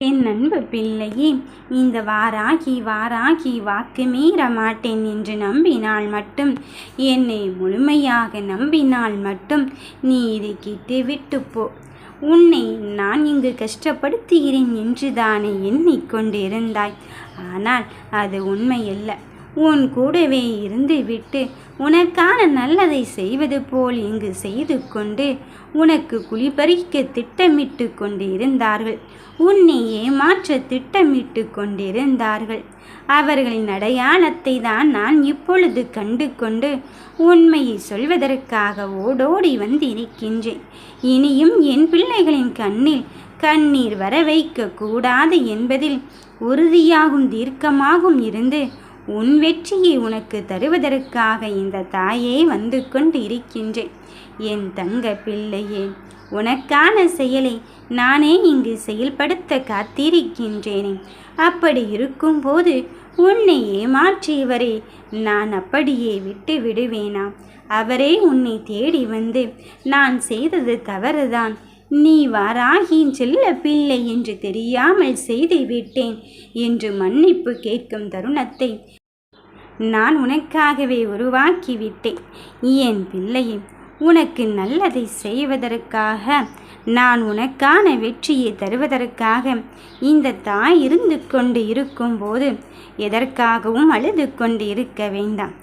என் அன்பு பிள்ளையே இந்த வாராகி வாராகி வாக்கு மீற மாட்டேன் என்று நம்பினால் மட்டும் என்னை முழுமையாக நம்பினால் மட்டும் நீ இதை கிட்டு விட்டு போ. உன்னை நான் இங்கு கஷ்டப்படுத்துகிறேன் என்று தானே எண்ணிக்கொண்டிருந்தாய் ஆனால் அது உண்மையல்ல. உன் கூடவே இருந்துவிட்டு உனக்கான நல்லதை செய்வது போல் இங்கு செய்து கொண்டு உனக்கு குளிபறிக்க திட்டமிட்டு கொண்டிருந்தார்கள். உன்னை ஏமாற்ற திட்டமிட்டு கொண்டிருந்தார்கள். அவர்களின் அடையாளத்தை தான் நான் இப்பொழுது கண்டு கொண்டு உண்மையை சொல்வதற்காக ஓடோடி வந்திருக்கின்றேன். இனியும் என் பிள்ளைகளின் கண்ணில் கண்ணீர் வர வைக்க கூடாது என்பதில் உறுதியாகும் தீர்க்கமாகும் இருந்து உன் வெற்றியை உனக்கு தருவதற்காக இந்த தாயே வந்து கொண்டு இருக்கின்றேன் என் தங்க பிள்ளையே உனக்கான செயலை நானே இங்கு செயல்படுத்த காத்திருக்கின்றேனே. அப்படி இருக்கும்போது உன்னை ஏமாற்றியவரை நான் அப்படியே விட்டு விடுவேனா? அவரே உன்னை தேடி வந்து நான் செய்தது தவறுதான். நீ வாராகின் செல்ல பிள்ளை என்று தெரியாமல் செய்து விட்டேன் என்று மன்னிப்பு கேட்கும் தருணத்தை நான் உனக்காகவே உருவாக்கி விட்டேன் என் பிள்ளையே உனக்கு நல்லதை செய்வதற்காக நான் உனக்கான வெற்றியை தருவதற்காக இந்த தாய் இருந்து கொண்டு இருக்கும்போது எதற்காகவும் அழுது கொண்டு இருக்க வேண்டாம்.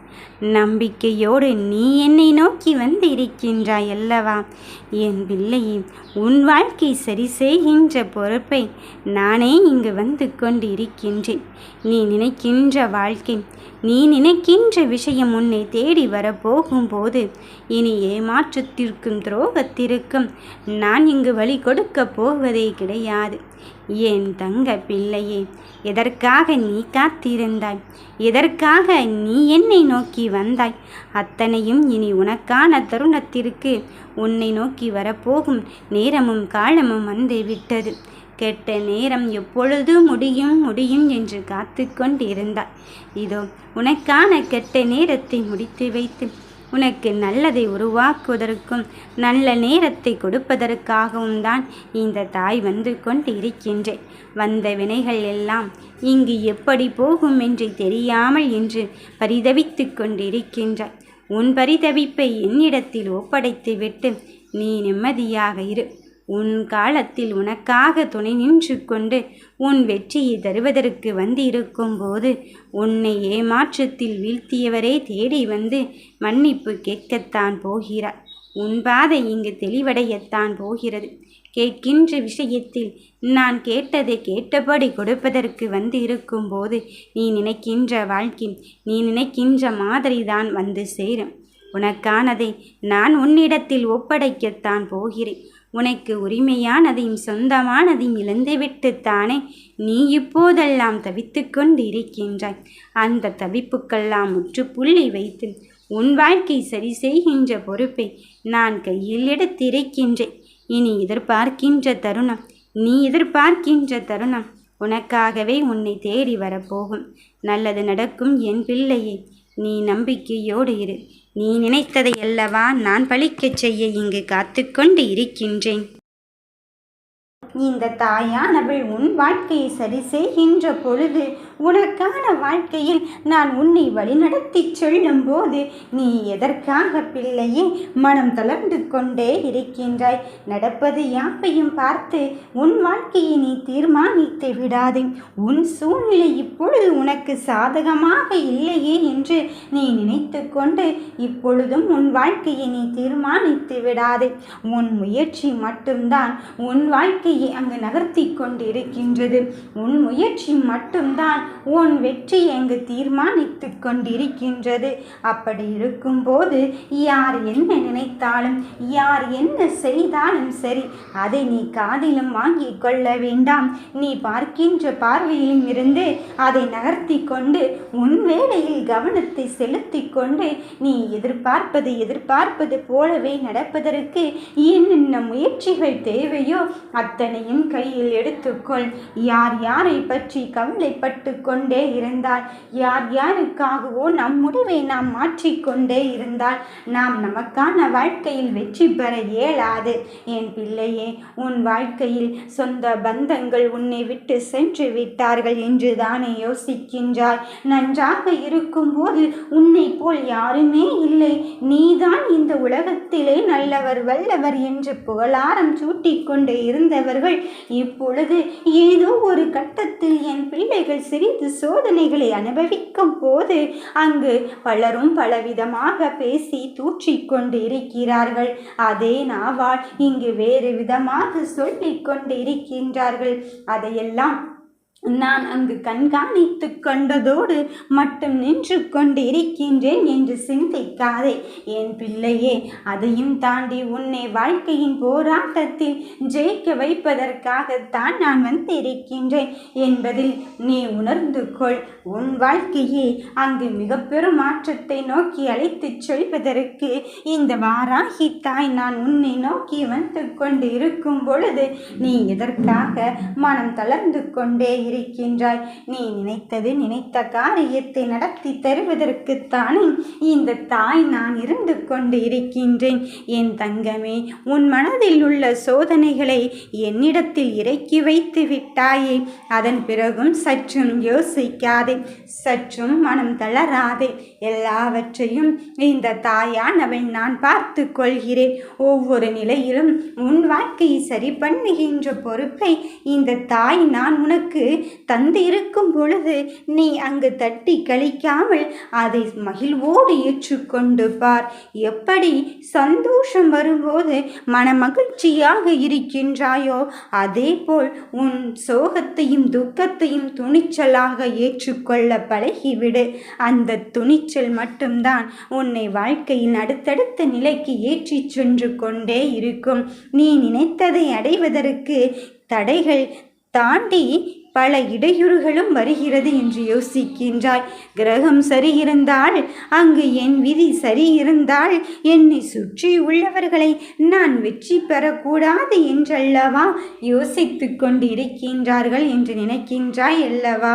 நம்பிக்கையோடு நீ என்னை நோக்கி வந்து இருக்கின்றாய் அல்லவா? என் பிள்ளையே உன் வாழ்க்கை சரி செய்கின்ற பொறுப்பை நானே இங்கு வந்து கொண்டு இருக்கின்றேன் நீ நினைக்கின்ற வாழ்க்கை நீ நினைக்கின்ற விஷயம் உன்னை தேடி வரப்போகும்போது இனி ஏமாற்றத்திற்கும் துரோகத்திற்கும் நான் இங்கு வழி கொடுக்கப் போவதே கிடையாது. என் தங்க பிள்ளையே எதற்காக நீ காத்திருந்தாய்? எதற்காக நீ என்னை நோக்கி வந்தாய்? அத்தனையும் இனி உனக்கான தருணத்திற்கு உன்னை நோக்கி வரப்போகும் நேரமும் காலமும் வந்து விட்டது. கெட்ட நேரம் எப்பொழுது முடியும் முடியும் என்று காத்து கொண்டிருந்தாய். இதோ உனக்கான கெட்ட நேரத்தை முடித்து வைத்து உனக்கு நல்லதை உருவாக்குவதற்கும் நல்ல நேரத்தை கொடுப்பதற்காகவும் தான் இந்த தாய் வந்து கொண்டு இருக்கின்றேன் வந்த வினைகள் எல்லாம் இங்கு எப்படி போகும் என்று தெரியாமல் என்று பரிதவித்து கொண்டிருக்கின்றாய் உன் பரிதவிப்பை என்னிடத்தில் ஒப்படைத்துவிட்டு நீ நிம்மதியாக இரு. உன் காலத்தில் உனக்காக துணை நின்று கொண்டு உன் வெற்றியை தருவதற்கு வந்திருக்கும் போது உன்னை ஏமாற்றத்தில் வீழ்த்தியவரே தேடி வந்து மன்னிப்பு கேட்கத்தான் போகிறார். உன் பாதை இங்கு தெளிவடையத்தான் போகிறது. கேட்கின்ற விஷயத்தில் நான் கேட்டதை கேட்டபடி கொடுப்பதற்கு வந்து இருக்கும்போது நீ நினைக்கின்ற வாழ்க்கை நீ நினைக்கின்ற மாதிரி தான் வந்து சேரும். உனக்கானதை நான் உன்னிடத்தில் ஒப்படைக்கத்தான் போகிறேன். உனக்கு உரிமையானதையும் சொந்தமானதையும் இழந்துவிட்டுத்தானே நீ இப்போதெல்லாம் தவித்து கொண்டு இருக்கின்றாய் அந்த தவிப்புக்கெல்லாம் முற்றுப்புள்ளி வைத்து உன் வாழ்க்கை சரி செய்கின்ற பொறுப்பை நான் கையில் எடுத்திருக்கின்றேன். இனி எதிர்பார்க்கின்ற தருணம் நீ எதிர்பார்க்கின்ற தருணம் உனக்காகவே உன்னை தேடி வரப்போகும். நல்லது நடக்கும் என் பிள்ளையை நீ நம்பிக்கையோடு இரு. நீ நினைத்ததை அல்லவா? நான் பழிக்கச் செய்ய இங்கு காத்துக்கொண்டு இருக்கின்றேன். இந்த தாயானவள் உன் வாழ்க்கையை சரி செய்கின்ற பொழுது உனக்கான வாழ்க்கையில் நான் உன்னை வழிநடத்தி செல்லும் போது நீ எதற்காக பிள்ளையே மனம் தளர்ந்து கொண்டே இருக்கின்றாய்? நடப்பது யாவையும் பார்த்து உன் வாழ்க்கையை நீ தீர்மானித்து விடாதே. உன் சூழ்நிலை இப்பொழுது உனக்கு சாதகமாக இல்லையே என்று நீ நினைத்து கொண்டு இப்பொழுதும் உன் வாழ்க்கையை நீ தீர்மானித்து விடாதே. உன் முயற்சி மட்டும்தான் உன் வாழ்க்கையை அங்கு நகர்த்தி கொண்டிருக்கின்றது. உன் முயற்சி மட்டும்தான் உன் வெற்றி அங்கு தீர்மானித்து கொண்டிருக்கின்றது? அப்படி இருக்கும்போது யார் என்ன நினைத்தாலும் யார் என்ன செய்தாலும் சரி அதை நீ காதிலும் வாங்கி கொள்ள வேண்டாம். நீ பார்க்கின்ற பார்வையிலும் இருந்து அதை நகர்த்தி கொண்டு உன் வேலையில் கவனத்தை செலுத்தி கொண்டு நீ எதிர்பார்ப்பது எதிர்பார்ப்பது போலவே நடப்பதற்கு என்னென்ன முயற்சிகள் தேவையோ அத்தனையும் கையில் எடுத்துக்கொள். யார் யாரை பற்றி கவலைப்பட்டு கொண்டே இருந்தால் யார் யாருக்காகவோ நம் முடிவை நாம் மாற்றிக்கொண்டே இருந்தால் நாம் நமக்கான வாழ்க்கையில் வெற்றி பெற இயலாது. என் பிள்ளையே உன் வாழ்க்கையில் சொந்த பந்தங்கள் உன்னை விட்டு சென்று விட்டார்கள் என்று தானே யோசிக்கின்றாய். நன்றாக இருக்கும்போது உன்னை போல் யாருமே இல்லை. நீதான் இந்த உலகத்திலே நல்லவர் வல்லவர் என்று புகழாரம் சூட்டிக்கொண்டு இருந்தவர்கள். இப்பொழுது ஏதோ ஒரு கட்டத்தில் என் பிள்ளைகள் சிறிது சோதனைகளை அனுபவிக்கும் போது அங்கு பலரும் பலவிதமாக பேசி தூற்றிக்கொண்டு இருக்கிறார்கள் அதே நாவால் இங்கு வேறு விதமாக சொல்லிக் கொண்டு இருக்கின்றார்கள் அதையெல்லாம் நான் அங்கு கண்காணித்து கொண்டதோடு மட்டும் நின்று கொண்டு இருக்கின்றேன் என்று சிந்திக்காதே. என் பிள்ளையே அதையும் தாண்டி உன்னை வாழ்க்கையின் போராட்டத்தில் ஜெயிக்க வைப்பதற்காகத்தான் நான் வந்து இருக்கின்றேன் என்பதில் நீ உணர்ந்து கொள். உன் வாழ்க்கையே அங்கு மிக பெரும் மாற்றத்தை நோக்கி அழைத்துச் செல்வதற்கு இந்த வாராகி தாய் நான் உன்னை நோக்கி வந்து கொண்டு இருக்கும் பொழுது நீ எதற்காக மனம் தளர்ந்து கொண்டே இருக்கின்றாய். நீ நினைத்தது நினைத்த காரியத்தை நடத்தி தருவதற்குத்தானே இந்த தாய் நான் இருந்து கொண்டு இருக்கின்றேன். என் தங்கமே உன் மனதில் உள்ள சோதனைகளை என்னிடத்தில் இறக்கி வைத்து விட்டாயே. அதன் பிறகும் சற்றும் யோசிக்காதே சற்றும் மனம் தளராதே. எல்லாவற்றையும் இந்த தாயானவன் நான் பார்த்து கொள்கிறேன். ஒவ்வொரு நிலையிலும் உன் வாழ்க்கையை சரி பண்ணுகின்ற பொறுப்பை இந்த தாய் நான் உனக்கு தந்திருக்கும் பொழுது நீ அங்கு தட்டி கழிக்காமல் அதை மகிழ்வோடு ஏற்றுக்கொண்டு பார். எப்படி சந்தோஷம் வரும்போது மனமகிழ்ச்சியாக இருக்கின்றாயோ அதே போல் உன் சோகத்தையும் துக்கத்தையும் துணிச்சலாக ஏற்றுக்கொள்ள பழகிவிடு. அந்த துணிச்சல் மட்டும்தான் உன்னை வாழ்க்கையின் அடுத்தடுத்த நிலைக்கு ஏற்றிச் சென்று கொண்டே இருக்கும். நீ நினைத்ததை அடைவதற்கு தடைகள் தாண்டி பல இடையூறுகளும் வருகிறது என்று யோசிக்கின்றாய். கிரகம் சரியிருந்தால் அங்கு என் விதி சரியிருந்தால் என்னை சுற்றி உள்ளவர்களை நான் வெற்றி பெறக்கூடாது என்றல்லவா யோசித்து கொண்டு இருக்கின்றார்கள் என்று நினைக்கின்றாய் அல்லவா?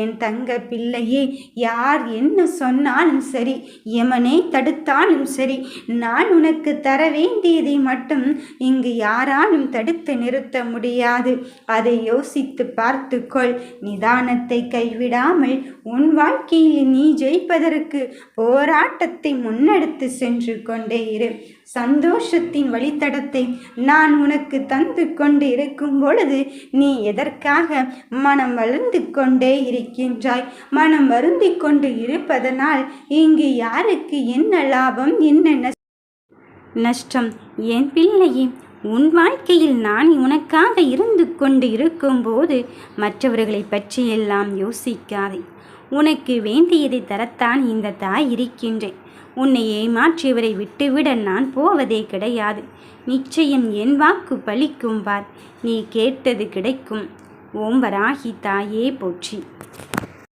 என் தங்க பிள்ளையே யார் என்ன சொன்னாலும் சரி எமனை தடுத்தாலும் சரி நான் உனக்கு தர வேண்டியதை மட்டும் இங்கு யாராலும் தடுத்து நிறுத்த முடியாது. அதை யோசித்து பார்த்து கொள் நிதானத்தை கைவிடாமல் உன் வாழ்க்கையில் நீ ஜெயிப்பதற்கு போராட்டத்தை முன்னெடுத்து சென்று கொண்டே இரு. சந்தோஷத்தின் வழித்தடத்தை நான் உனக்கு தந்து கொண்டு இருக்கும் பொழுது நீ எதற்காக மனம் வளர்ந்து கொண்டே இருக்கின்றாய்? மனம் வருந்தி கொண்டு இருப்பதனால் இங்கு யாருக்கு என்ன லாபம் என்ன நஷ்டம்? என் பிள்ளையே உன் வாழ்க்கையில் நான் உனக்காக இருந்து கொண்டு இருக்கும்போது மற்றவர்களை பற்றியெல்லாம் யோசிக்காதே. உனக்கு வேண்டியதை தரத்தான் இந்த தாய் இருக்கின்றேன். உன்னை ஏமாற்றியவரை விட்டுவிட நான் போவதே கிடையாது. நிச்சயம் என் வாக்கு பலிக்கும் பார். நீ கேட்டது கிடைக்கும். ஓம்பராகி தாயே போற்றி.